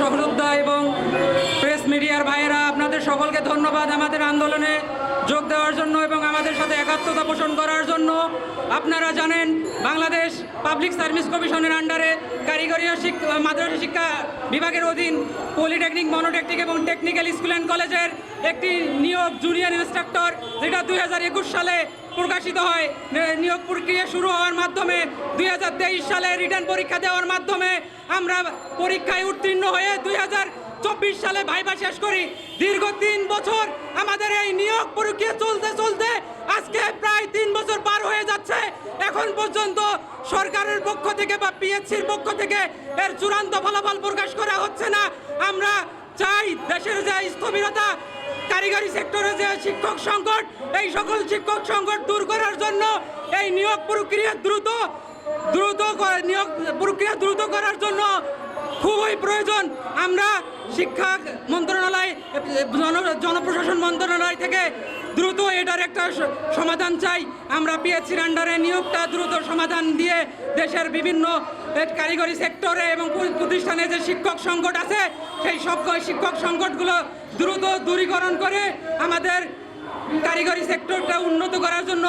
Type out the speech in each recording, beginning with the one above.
সহযোদ্ধা এবং প্রেস মিডিয়ার ভাইয়েরা, আপনাদের সকলকে ধন্যবাদ আমাদের আন্দোলনে যোগ দেওয়ার জন্য এবং আমাদের সাথে একাত্মতা পোষণ করার জন্য। আপনারা জানেন, বাংলাদেশ পাবলিক সার্ভিস কমিশনের আন্ডারে কারিগরি শিক্ষা মাদ্রাসা শিক্ষা বিভাগের অধীন পলিটেকনিক, মনোটেকনিক এবং টেকনিক্যাল স্কুল অ্যান্ড কলেজের একটি নিয়োগ জুনিয়র ইনস্ট্রাক্টর, যেটা দুই হাজার একুশ সালে প্রকাশিত হয়। নিয়োগ প্রক্রিয়া শুরু হয় মাধ্যমে দুই সালে রিটার্ন পরীক্ষা দেওয়ার মাধ্যমে আমরা পরীক্ষায় উত্তীর্ণ হয়ে দুই চব্বিশ সালে ভাইবা শেষ করি। দীর্ঘ তিন বছর আমাদের এই নিয়োগ প্রক্রিয়া চলতে চলতে আজকে প্রায় তিন বছর পার হয়ে যাচ্ছে। এখন পর্যন্ত সরকারের পক্ষ থেকে বা পিএসসির পক্ষ থেকে এর চূড়ান্ত ফলাফল প্রকাশ করা হচ্ছে না। আমরা চাই দেশের যে স্থবিরতা, কারিগরি সেক্টরে যে শিক্ষক সংকট, এই সকল শিক্ষক সংকট দূর করার জন্য এই নিয়োগ প্রক্রিয়া দ্রুত দ্রুত নিয়োগ প্রক্রিয়া দ্রুত করার জন্য খুবই প্রয়োজন। আমরা শিক্ষা মন্ত্রণালয়, জন- জনপ্রশাসন মন্ত্রণালয় থেকে দ্রুত এটার একটা সমাধান চাই। আমরা পিএসসির আন্ডারে নিয়োগটা দ্রুত সমাধান দিয়ে দেশের বিভিন্ন কারিগরি সেক্টরে এবং প্রতিষ্ঠানে যে শিক্ষক সংকট আছে, সেই সব শিক্ষক সংকটগুলো দ্রুত দূরীকরণ করে আমাদের কারিগরি সেক্টরটা উন্নত করার জন্য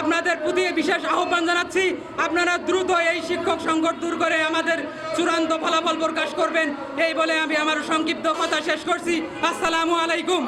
আপনাদের প্রতি বিশেষ আহ্বান জানাচ্ছি। আপনারা দ্রুত এই শিক্ষক সংকট দূর করে আমাদের চূড়ান্ত ফলাফল প্রকাশ করবেন। এই বলে আমি আমার সংক্ষিপ্ত কথা শেষ করছি। আসসালামু আলাইকুম।